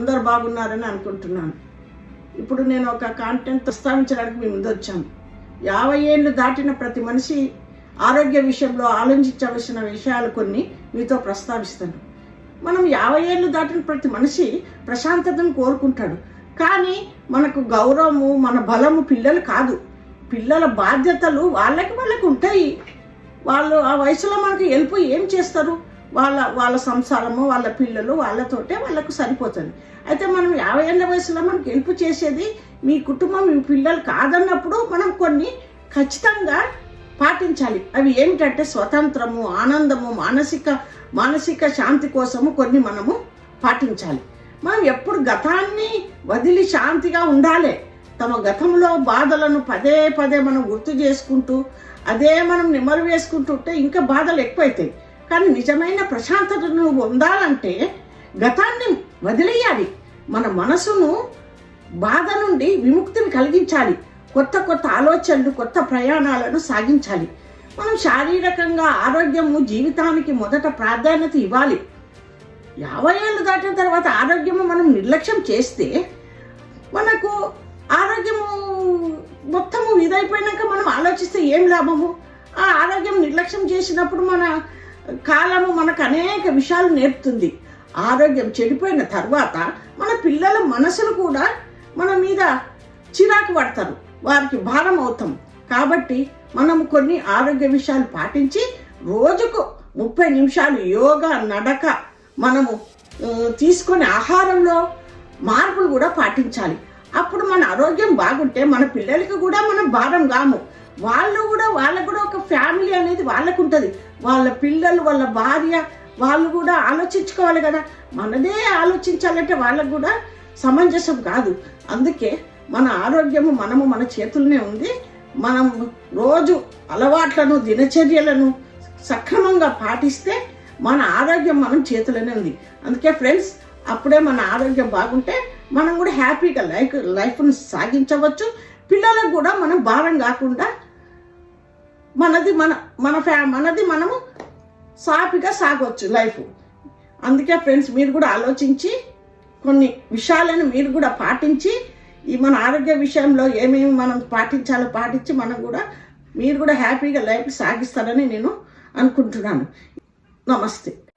అందరు బాగున్నారని అనుకుంటున్నాను. ఇప్పుడు నేను ఒక కాంటెంట్ ప్రస్తావించడానికి మీ ముందు వచ్చాను యాభై ఏళ్ళు దాటిన ప్రతి మనిషి ఆరోగ్య విషయంలో ఆలోచించవలసిన విషయాలు కొన్ని మీతో ప్రస్తావిస్తాను. మనం యాభై ఏళ్ళు దాటిన ప్రతి మనిషి ప్రశాంతతను కోరుకుంటాడు. కానీ మనకు గౌరవము మన బలము పిల్లలు కాదు. పిల్లల బాధ్యతలు వాళ్ళకి వాళ్ళకి ఉంటాయి. వాళ్ళు ఆ వయసులో మనకు వెళ్ళిపోయి ఏం చేస్తారు? వాళ్ళ వాళ్ళ సంసారము వాళ్ళ పిల్లలు వాళ్ళతోటే వాళ్ళకు సరిపోతుంది. అయితే మనం యాభై ఏళ్ళ వయసులో మనకి హెల్ప్ చేసేది మీ కుటుంబం మీ పిల్లలు కాదన్నప్పుడు మనం కొన్ని ఖచ్చితంగా పాటించాలి. అవి ఏమిటంటే స్వతంత్రము ఆనందము మానసిక మానసిక శాంతి కోసము కొన్ని మనము పాటించాలి. మనం ఎప్పుడు గతాన్ని వదిలి శాంతిగా ఉండాలి. తమ గతంలో బాధలను పదే పదే మనం గుర్తు చేసుకుంటూ అదే మనం నిమరు వేసుకుంటుంటే ఇంకా బాధలు ఎక్కువైతాయి. కానీ నిజమైన ప్రశాంతతను పొందాలంటే గతాన్ని వదిలేయాలి. మన మనసును బాధ నుండి విముక్తిని కలిగించాలి. కొత్త కొత్త ఆలోచనలు కొత్త ప్రయాణాలను సాగించాలి. మనం శారీరకంగా ఆరోగ్యము జీవితానికి మొదట ప్రాధాన్యత ఇవ్వాలి. యాభై ఏళ్ళు దాటిన తర్వాత ఆరోగ్యము మనం నిర్లక్ష్యం చేస్తే మనకు ఆరోగ్యము మొత్తము ఇదైపోయినాక మనం ఆలోచిస్తే ఏం లాభము? ఆ ఆరోగ్యం నిర్లక్ష్యం చేసినప్పుడు మన కాలము మనకు అనేక విషయాలు నేర్పుతుంది. ఆరోగ్యం చెడిపోయిన తర్వాత మన పిల్లల మనసులు కూడా మన మీద చిరాకు పడతారు. వారికి భారం అవుతాం. కాబట్టి మనం కొన్ని ఆరోగ్య విషయాలు పాటించి రోజుకు ముప్పై నిమిషాలు యోగా నడక మనము తీసుకునే ఆహారంలో మార్పులు కూడా పాటించాలి. అప్పుడు మన ఆరోగ్యం బాగుంటే మన పిల్లలకి కూడా మనం భారం కాము వాళ్ళు కూడా వాళ్ళకు కూడా ఒక ఫ్యామిలీ అనేది వాళ్ళకు ఉంటుంది వాళ్ళ పిల్లలు వాళ్ళ భార్య వాళ్ళు కూడా ఆలోచించుకోవాలి కదా. మనదే ఆలోచించాలంటే వాళ్ళకు కూడా సమంజసం కాదు. అందుకే మన ఆరోగ్యము మనము మన చేతుల్లోనే ఉంది. మనం రోజు అలవాట్లను దినచర్యలను సక్రమంగా పాటిస్తే మన ఆరోగ్యం మనం చేతులనే ఉంది. అందుకే ఫ్రెండ్స్ అప్పుడే మన ఆరోగ్యం బాగుంటే మనం కూడా హ్యాపీగా లైఫ్ లైఫ్ను సాగించవచ్చు. పిల్లలకు కూడా మనం భారం కాకుండా మనది మన మన ఫ్యా మనది మనము సాఫీగా సాగవచ్చు లైఫ్ అందుకే ఫ్రెండ్స్ మీరు కూడా ఆలోచించి కొన్ని విషయాలను మీరు కూడా పాటించి ఈ మన ఆరోగ్య విషయంలో ఏమేమి మనం పాటించాలో పాటించి మనం కూడా మీరు కూడా హ్యాపీగా లైఫ్ సాగిస్తారని నేను అనుకుంటున్నాను. నమస్తే.